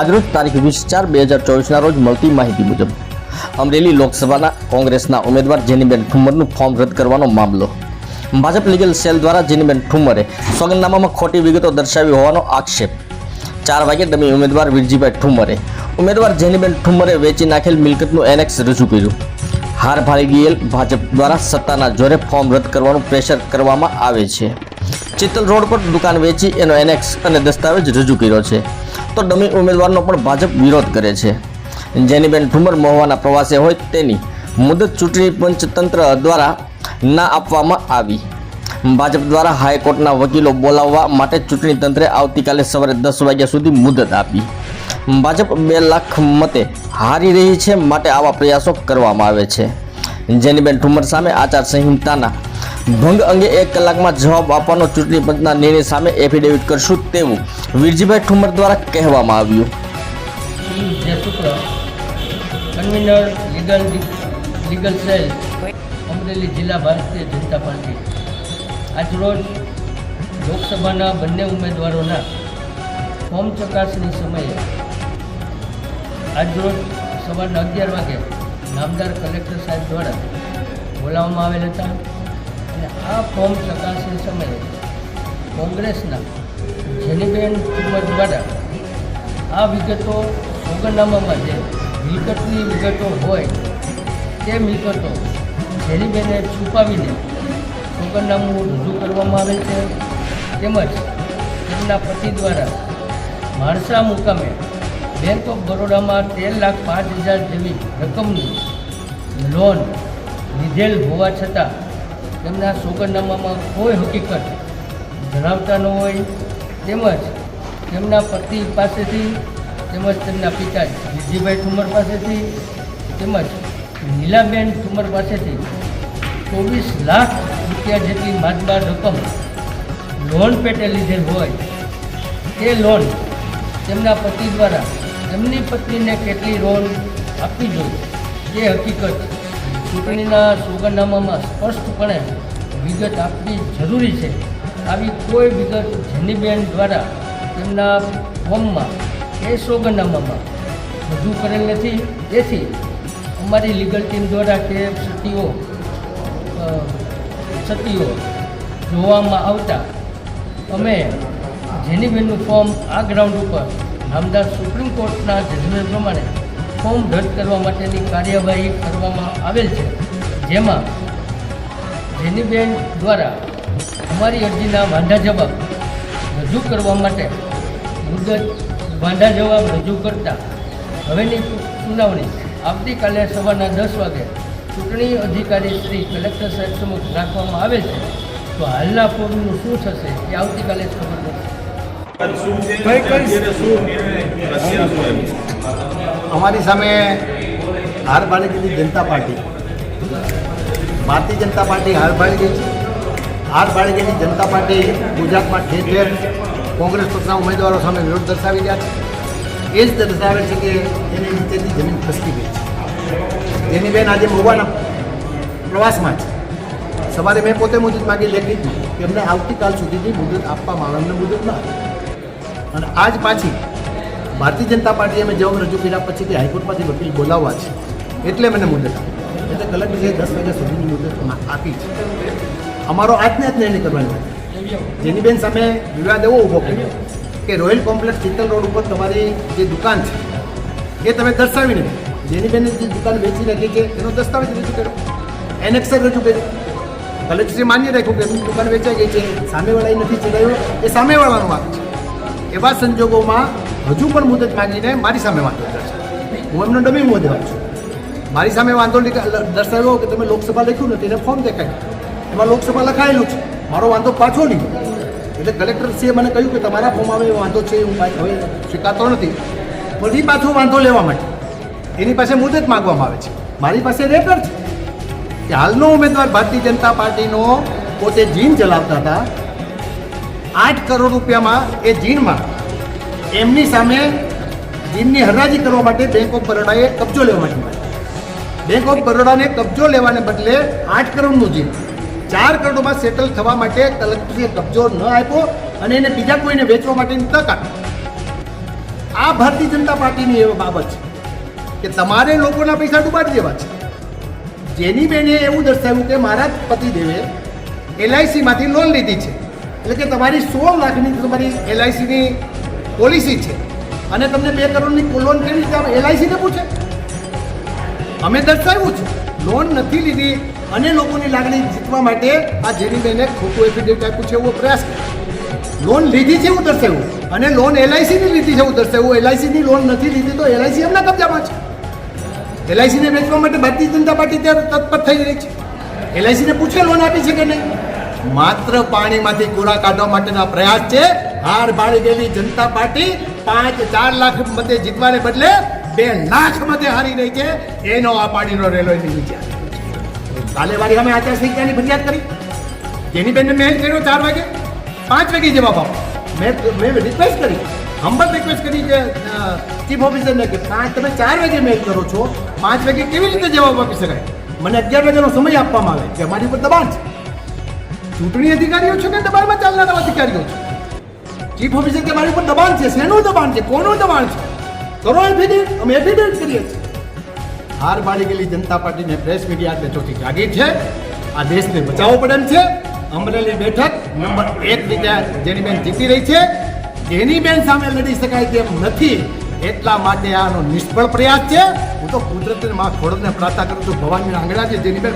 આજરોજ તારીખ વીસ ચાર બે હજાર ચોવીસના રોજ મળતી માહિતી મુજબ, અમરેલી લોકસભાના કોંગ્રેસના ઉમેદવાર જેનીબેન ઠુમરનું ફોર્મ રદ કરવાનો મામલો. ભાજપ લીગલ સેલ દ્વારા જેનીબેન ઠુમરે સોગંદનામામાં ખોટી વિગતો દર્શાવી હોવાનો આક્ષેપ. ચાર વાગે ડમી ઉમેદવાર વીરજીભાઈ ઠુમરે, ઉમેદવાર જેનીબેન ઠુમરે વેચી નાખેલ મિલકતનું એનેક્સ રજૂ કર્યું. હાર ભાળી ગયેલ ભાજપ દ્વારા સત્તાના જોરે ફોર્મ રદ કરવાનું પ્રેશર કરવામાં આવે છે. ચિત્તલ રોડ પર દુકાન વેચી એનો એનેક્સ અને દસ્તાવેજ રજૂ કર્યો છે. તો ડમી ઉમેદવારનો પણ ભાજપ વિરોધ કરે છે. જેનીબેન ઠુમર મહુવાના પ્રવાસે હોય તેની મુદત ચૂંટણી પંચતંત્ર દ્વારા ના આપવામાં આવી. ભાજપ દ્વારા હાઈકોર્ટના વકીલો બોલાવવા માટે ચૂંટણી તંત્રે આવતીકાલે સવારે દસ વાગ્યા સુધી મુદત આપી. ભાજપ બે લાખ મતે હારી રહી છે માટે આવા પ્રયાસો કરવામાં આવે છે. જેનીબેન ઠુમર સામે આચારસંહિતાના ભંગ અંગે એક કલાકમાં જવાબ આપવાનો ચૂંટણી પંચના નિર્ણય સામે એફિડેવિટ કરશું તેવું વીરજીભાઈ ઠુમર દ્વારા કહેવામાં આવ્યું. Convener legal legal cell Amreli જિલ્લા ભારતીય જનતા પાર્ટી આજરોજ લોકસભાના બંને ઉમેદવારોના ફોર્મ ચકાસણી સમયે આજરોજ સવારના અગિયાર વાગે નામદાર કલેક્ટર સાહેબ દ્વારા બોલાવવામાં આવેલ હતા. અને આ ફોર્મ ચકાસણી સમયે કોંગ્રેસના જેનીબેન કુમર દ્વારા આ વિગતો સોગંદનામામાં જે મિલકતની વિગતો હોય તે મિલકતો જેનીબેને છુપાવીને સોગંદનામું રજૂ કરવામાં આવે છે. તેમજ તેમના પતિ દ્વારા માણસા મુકામે બેંક ઓફ બરોડામાં તેર લાખ પાંચ હજાર જેવી રકમની લોન લીધેલ હોવા છતાં તેમના સોગંદનામામાં કોઈ હકીકત ધરાવતા ન હોય, તેમજ તેમના પતિ પાસેથી તેમજ તેમના પિતા જીજીભાઈ ઠુમર પાસેથી તેમજ નીલાબેન ઠુમર પાસેથી ચોવીસ લાખ રૂપિયા જેટલી માતબાર રકમ લોન પેટે લીધેલ હોય તે લોન તેમના પતિ દ્વારા તેમની પત્નીને કેટલી લોન આપવી જોઈએ તે હકીકત ચૂંટણીના સોગંદનામામાં સ્પષ્ટપણે વિગત આપવી જરૂરી છે. આવી કોઈ વિગત જેનીબેન દ્વારા તેમના ફોર્મમાં કે સોગનામામાં રજૂ કરેલ નથી. તેથી અમારી લીગલ ટીમ દ્વારા કે સતીઓ સતીઓ જોવામાં આવતા અમે જેનીબેનનું ફોર્મ આ ગ્રાઉન્ડ ઉપર નામદાર સુપ્રીમ કોર્ટના જજમેન્ટ પ્રમાણે ફોર્મ રદ કરવા માટેની કાર્યવાહી કરવામાં આવેલ છે. જેમાં જેનીબેન દ્વારા અમારી અરજીના વાંધા જવાબ રજૂ કરવા માટે મુદત વાંધા જવાબ રજૂ કરતા હવેની સુનાવણી આવતીકાલે સવારના દસ વાગે ચૂંટણી અધિકારી શ્રી કલેક્ટર સાહેબ સમક્ષ રાખવામાં આવે છે. તો હાલના ફોર્મનું શું થશે એ આવતીકાલે જ ખબર પડશે. અમારી સામે હાર પાડી દીધી જનતા પાર્ટી. ભારતીય જનતા પાર્ટી હાર ભાળી ગઈ છે. હાર ભાળી ગયેલી જનતા પાર્ટી ગુજરાતમાં ઠેર ઠેર કોંગ્રેસ પક્ષના ઉમેદવારો સામે વિરોધ દર્શાવી રહ્યા છે. એ જ દર્શાવે છે કે એની નીચેથી જમીન ખસકી ગઈ છે. જેની બેન આજે મોવાના પ્રવાસમાં છે. સવારે મેં પોતે મુદત માગી લેખિતમાં કે એમને આવતીકાલ સુધીની મુદત આપવામાં આવે. એમને મુદત ના અને આજ પાછી ભારતીય જનતા પાર્ટીએ અમે જવાબ રજૂ કર્યા પછી કે હાઈકોર્ટમાંથી વકીલ બોલાવવા છે. એટલે મને મુદત આપી. એટલે કલેક્ટરે દસ વાગ્યા સુધીની મુદત આપી છે. અમારો આજને જ નિર્ણય કરવાનો હતો જેની બેન સામે વિવાદ એવો ઊભો કર્યો કે રોયલ કોમ્પ્લેક્સ ચિત્તલ રોડ ઉપર તમારી જે દુકાન છે, એ તમે દર્શાવીને જેની બેને જે દુકાન વેચી નાખી છે, એનો દસ્તાવેજ રજૂ કર્યો. એનેક્સર રજૂ કર્યો. કલેક્ટરે માન્ય રાખ્યું કે એમની દુકાન વેચાઈ ગઈ છે, સામેવાળાએ નથી ચલાવ્યો, એ સામેવાળાનો વાંક છે. એવા સંજોગોમાં હજુ પણ મુદત માંગીને મારી સામે વાંધો કરશે હું એમનો ડમી મુદ્દે છું. મારી સામે વાંધો દર્શાવ્યો કે તમે લોકસભા લખ્યું નથી એને ફોર્મ દેખાય. એમાં લોકસભા લખાયેલું છે મારો વાંધો પાછો નહીં. એટલે કલેક્ટરશ્રીએ મને કહ્યું કે તમારા ફોર્મમાં હવે વાંધો છે, હું હવે સ્વીકારતો નથી. ફરી પાછો વાંધો લેવા માટે. એની પાસે મુદત માગવામાં આવે છે. મારી પાસે રેકર્ડ છે. કે હાલનો ઉમેદવાર ભારતીય જનતા પાર્ટીનો પોતે જીન ચલાવતા હતા. આઠ કરોડ રૂપિયામાં એ જીનમાં એમની સામે જીનની હરાજી કરવા માટે બેંક ઓફ બરોડાએ કબજો લેવા માટે. બેંક ઓફ બરોડાને કબજો લેવાને બદલે આઠ કરોડનું જીન ચાર કરોડમાં સેટલ થવા માટે કલેક્ટરે કબજો ન આપ્યો અને એને બીજા કોઈને વેચવા માટેની તક આપી. આ ભારતીય જનતા પાર્ટીની એવી બાબત છે કે તમારે લોકોના પૈસા ડૂબાડી દેવા છે. જેની બેને એવું દર્શાવ્યું કે મારા પતિદેવે એલઆઈસીમાંથી લોન લીધી છે. એટલે કે તમારી સોળ લાખની તમારી એલઆઈસીની પોલિસી છે. અને તમને બે કરોડની લોન કેવી રીતે એલઆઈસીને પૂછે. અમે દર્શાવ્યું છે. લોન નથી લીધી અને લોકોની લાગણી જીતવા માટે આ જેની બેને ખોટું એફિડેવિટ આપ્યું છે એવો પ્રયાસ કર્યો. લોન લીધી છે એવું દર્શાવ્યું. અને લોન એલઆઈસીની લીધી છે એવું દર્શાવ્યું. એલઆઈસીની લોન નથી લીધી તો એલઆઈસી એમના કબજામાં છે. એલઆઈસીને વેચવા માટે ભારતીય જનતા પાર્ટી ત્યારે તત્પર થઈ રહી છે. એલઆઈસીને પૂછે લોન આપી છે કે નહીં? માત્ર પાણીમાંથી કોરા કાઢવા માટેના પ્રયાસ છે. હાર ભાળી ગયેલી જનતા પાર્ટી પાંચ ચાર લાખ મતે જીતવાને બદલે બે લાખ મતે હારી રહી છે. એનો આ પાર્ટીનો રેલવેની વિચાર કાલે વારી અમે આચારસંહિતાની ફરિયાદ કરી. જેની બેનને મેલ કર્યો ચાર વાગે. પાંચ વાગે જવાબ આપો. મેં મેં રિક્વેસ્ટ કરી. હંબલ રિક્વેસ્ટ કરી કે ચીફ ઓફિસરને કે, પાંચ તમે ચાર વાગે મેલ કરો છો. પાંચ વાગે કેવી રીતે જવાબ આપી શકાય? મને અગિયાર વાગ્યાનો સમય આપવામાં આવે કે અમારી ઉપર દબાણ છે. ચૂંટણી અધિકારીઓ છો કે દબાણમાં ચાલનારા અધિકારીઓ છો? ચીફ ઓફિસર કે, મારી ઉપર દબાણ છે? શેનું દબાણ છે? કોનું દબાણ છે? કરો એફિડેવિટ અમે એફિડેવિટ કરીએ છીએ. હાર બાળી ગયેલી જનતા પાર્ટીને પ્રેસ મીડિયા ચોથી જાગી છે. આ દેશને બચાવવો પડે એમ છે. અમરેલી બેઠક નંબર એક રીતે જેની બેન જીતી રહી છે. જેની બેન સામે લડી શકાય તેમ નથી. એટલા માટે આનો નિષ્ફળ પ્રયાસ છે. હું તો કુદરતને, માં ખોડને પ્રાર્થના કરું છું. ભવાનીના આંગણા છે જેની બેન